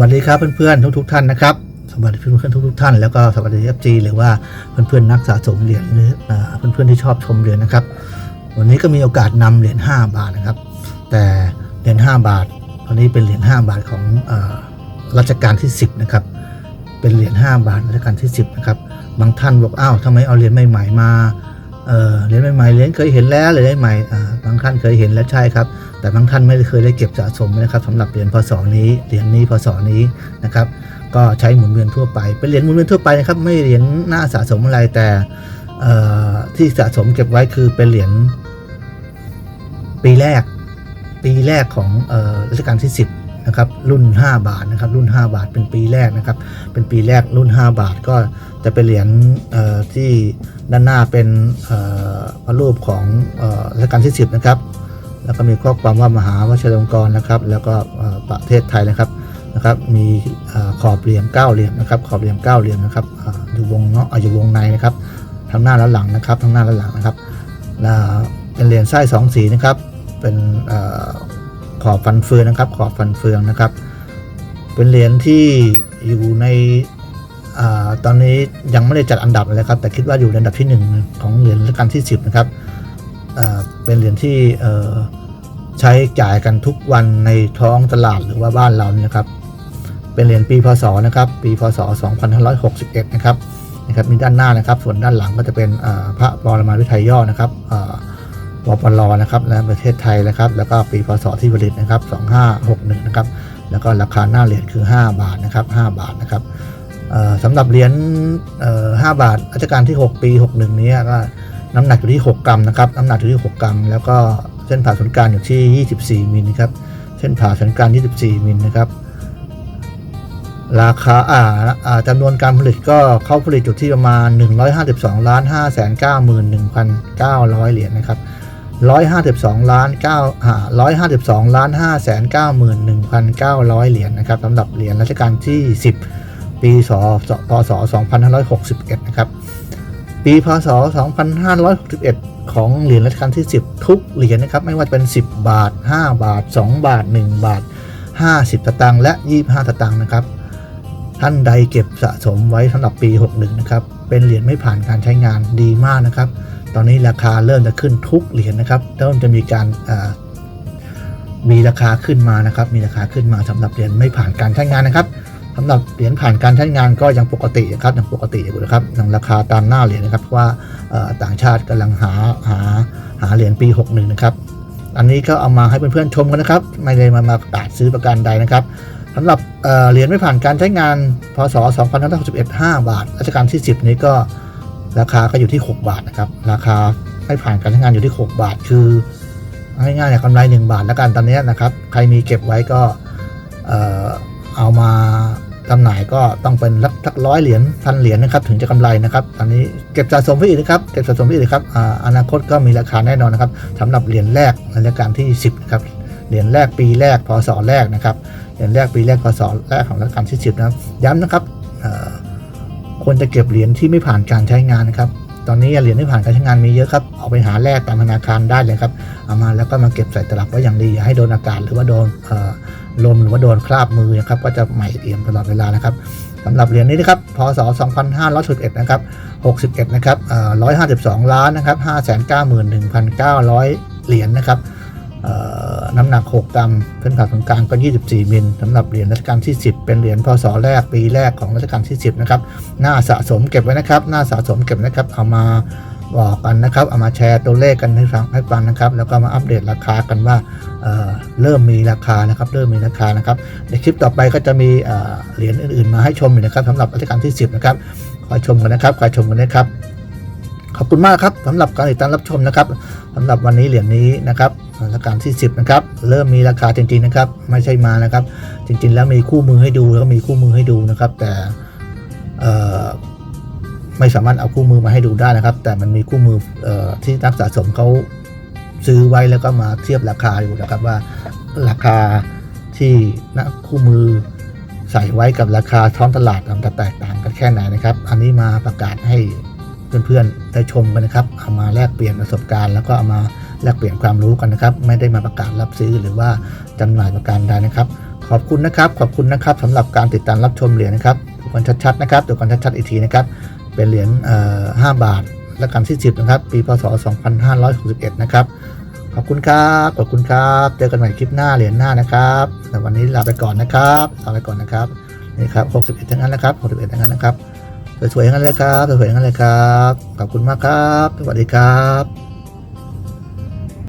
วัสดีครับเพื่อนๆทุกๆท่านนะครับสวัสดีเพื่อนๆทุกๆท่านแล้วก็สวัสดีเอฟจีหรือว่าเพื่อนๆนักสะสมเหรียญหรือเพื่อนๆที่ชอบชมเหรียญนะครับ วันนี้ก็มีโอกาสนำเหรียญ5บาทนะครับ แต่เหรียญ5บาทตอนนี้เป็นเหรียญ5บาทของรัชกาลที่ 10นะครับเป็นเหรียญ5บาทรัชกาลที่ 10นะครับบางท่านบอกอ้าวทำไมเอาเหรียญใหม่ๆมาเหรียญใหม่ๆเหรียญเคยเห็นแล้วเหรียญใหม่บางท่านเคยเห็นแล้วใช่ครับ แต่บางท่านไม่เคยได้เก็บสะสมนะครับสำหรับเหรียญพศนี้เหรียญนี้พศนี้นะครับก็ใช้หมุนเวียนทั่วไป เป็นเหรียญหมุนเวียนทั่วไปนะครับไม่เหรียญหน้าสะสมอะไรแต่ที่สะสมเก็บไว้คือเป็นเหรียญปีแรก ปีแรกของรัชกาลที่ 10นะครับรุ่น 5 บาทนะครับรุ่น 5 บาทเป็นปีแรกนะครับเป็นปีแรกรุ่น 5 บาทก็จะเป็นเหรียญที่ด้านหน้าเป็นพระรูปของรัชกาลที่ 10 นะครับ แล้วก็มีข้อความว่ามหาวชิรลงกรนะครับ แล้วก็ประเทศไทยนะครับนะครับ มีอขอบเหลี่ยมเก้าเหลี่ยมนะครับ ขอบเหลี่ยมเก้าเหลี่ยมนะครับออยู่วงเนาะอ่าอยู่วงในนะครับทั้งหน้าและหลังนะครับทั้งหน้าและหลังนะครับเป็นเหรียญไส้สองสีนะครับ เป็นอขอบฟันเฟืองนะครับ ขอบฟันเฟืองนะครับ เป็นเหรียญที่อยู่ในอตอนนี้ยังไม่ได้จัดอันดับเลยครับ แต่คิดว่าอยู่ในอันดับที่หนึ่งของเหรียญรัชกาลที่ 10 นะครับ เป็นเหรียญที่ใช้จ่ายกันทุกวันในท้องตลาดหรือว่าบ้านเราเนี่ยนะครับ เป็นเหรียญปีพศนะครับ ปีพศ 2561 นะครับนะครับมีด้านหน้านะครับ ส่วนด้านหลังก็จะเป็นพระปรมาภิไธยย่อนะครับเอ่อปปลนะครับและประเทศไทยนะครับ แล้วก็ปีพศที่ผลิตนะครับ 2561 นะครับ แล้วก็ราคาหน้าเหรียญคือ 5 บาทนะครับ 5 บาทนะครับสำหรับเหรียญ5บาทรัชกาลที่ 6 ปี 61 นี้ก็ น้ำหนักอยู่ที่ 6 กรัมนะครับ น้ำหนักอยู่ที่ 6 กรัม แล้วก็เส้นผ่าศูนย์กลางอยู่ที่ 24มิลนะครับ เส้นผ่าศูนย์กลาง 24มิลนะครับ ราคาอ่าอ่าจำนวนการผลิตก็เข้าผลิตอยู่ที่ประมาณ 152ล้าน5แสน91,900 เหรียญนะครับ152ล้าน9อ่า152ล้าน5แสน91,900 เหรียญนะครับสำหรับเหรียญรัชกาลที่ 10 ปี ศพศ 2561 นะครับ ปีพศ 2561 ของเหรียญรัชกาลที่ 10 ทุกเหรียญนะครับ ไม่ว่าจะเป็น 10 บาท 5 บาท 2 บาท 1 บาท 50สตางค์และ 25สตางค์นะครับ ท่านใดเก็บสะสมไว้สำหรับปี 61 นะครับ เป็นเหรียญไม่ผ่านการใช้งานดีมากนะครับ ตอนนี้ราคาเริ่มจะขึ้นทุกเหรียญนะครับ เริ่มจะมีการมีราคาขึ้นมานะครับ มีราคาขึ้นมาสำหรับเหรียญไม่ผ่านการใช้งานนะครับ สำหรับเหรียญผ่านการใช้งานก็ยังปกติครับยังปกติอยู่นะครับยังราคาตามหน้าเหรียญนะครับเพราะว่าต่างชาติกำลังหาหาหาเหรียญปี 61 นะครับ อันนี้ก็เอามาให้เพื่อนๆชมกันนะครับ ไม่ได้มามาประกาศซื้อประกันใดนะครับสำหรับเหรียญไม่ผ่านการใช้งานพศ2561 5 บาทรัชกาลที่ 10 นี้ก็ราคาก็อยู่ที่ 6 บาทนะครับ ราคาไม่ผ่านการใช้งานอยู่ที่ 6 บาท คือง่ายๆเนี่ยกำไร 1 บาทแล้วกันตอนนี้นะครับ ใครมีเก็บไว้ก็เอามา จำหน่ายก็ต้องเป็นรักสักร้อยเหรียญพันเหรียญนะครับถึงจะกำไรนะครับตอนนี้เก็บสะสมไปอีกนะครับเก็บสะสมไปอีกนะครับออนาคตก็มีราคาแน่นอนนะครับสำหรับเหรียญแรกในรายการที่ 10นะครับเหรียญแรกปีแรกพศแรกนะครับเหรียญแรกปีแรกพศแรกของรัชกาลที่10นะครับย้ำนะครับควรจะเก็บเหรียญที่ไม่ผ่านการใช้งานนะครับตอนนี้เหรียญที่ผ่านการใช้งานมีเยอะครับ เอาไปหาแลกตามธนาคารได้เลยครับ เอามาแล้วก็มาเก็บใส่ตลับไว้อย่างดี อย่าให้โดนอากาศหรือว่าโดน ลมหรือว่าโดนคราบมือนะครับก็จะใหม่เอี่ยมตลอดเวลานะครับสำหรับเหรียญนี้นะครับพศ 2511นะครับ61นะครับเอ่อ152 ล้านนะครับ591,900 เหรียญนะครับเอ่อน้ำหนัก 6 กรัมเส้นผ่าศูนย์กลางก็ 24 มิลสำหรับเหรียญรัชกาลที่ 10 เป็นเหรียญพศแรกปีแรกของรัชกาลที่ 10 นะครับ หน้าสะสมเก็บไว้นะครับ หน้าสะสมเก็บนะครับ เอามา บอกกันนะครับเอามาแชร์ตัวเลขกันให้ฟังให้ฟังนะครับ แล้วก็มาอัปเดตราคากันว่าเเริ่มมีราคานะครับ เริ่มมีราคานะครับในคลิปต่อไปก็จะมีเเหรียญอื่นๆ มาให้ชมอีกนะครับสำหรับรัชกาลที่ 10 นะครับคอยชมกันนะครับคอยชมกันนะครับ ขอบคุณมากครับสำหรับการติดตามรับชมนะครับสำหรับวันนี้เหรียญนี้นะครับรัชกาลที่ 10 นะครับ เริ่มมีราคาจริงๆนะครับ ไม่ใช่มานะครับ จริง ๆ แล้วมีคู่มือให้ดูแล้วก็มีคู่มือให้ดูนะครับ แต่ ไม่สามารถเอาคู่มือมาให้ดูได้นะครับ แต่มันมีคู่มือออที่นักสะสมเขาซื้อไว้แล้วก็มาเทียบราคาอยู่นะครับว่าราคาที่นะคู่มือใส่ไว้กับราคาท้องตลาดมันจะแตกต่างกันแค่ไหนนะครับ อันนี้มาประกาศให้เพื่อนๆได้ชมกันนะครับ เอามาแลกเปลี่ยนประสบการณ์ แล้วก็เอามาแลกเปลี่ยนความรู้กันนะครับ ไม่ได้มาประกาศรับซื้อหรือว่าจำหน่ายประการใดนะครับ ขอบคุณนะครับ ขอบคุณนะครับสำหรับการติดตามรับชมเหรียญนะครับดูกันชัดๆนะครับดูกันชัดๆอีกทีนะครับ เป็นเหรียญ5บาทและกันที่10นะครับ ปีพศ 2561 นะครับ ขอบคุณครับ ขอบคุณครับ เจอกันใหม่คลิปหน้าเหรียญหน้านะครับแต่วันนี้ลาไปก่อนนะครับลาไปก่อนนะครับ นี่ครับ 61 ทั้งนั้นนะครับ 61 ทั้งนั้นนะครับ สวยๆทั้งนั้นเลยครับ สวยๆทั้งนั้นเลยครับ ขอบคุณมากครับ สวัสดีครับ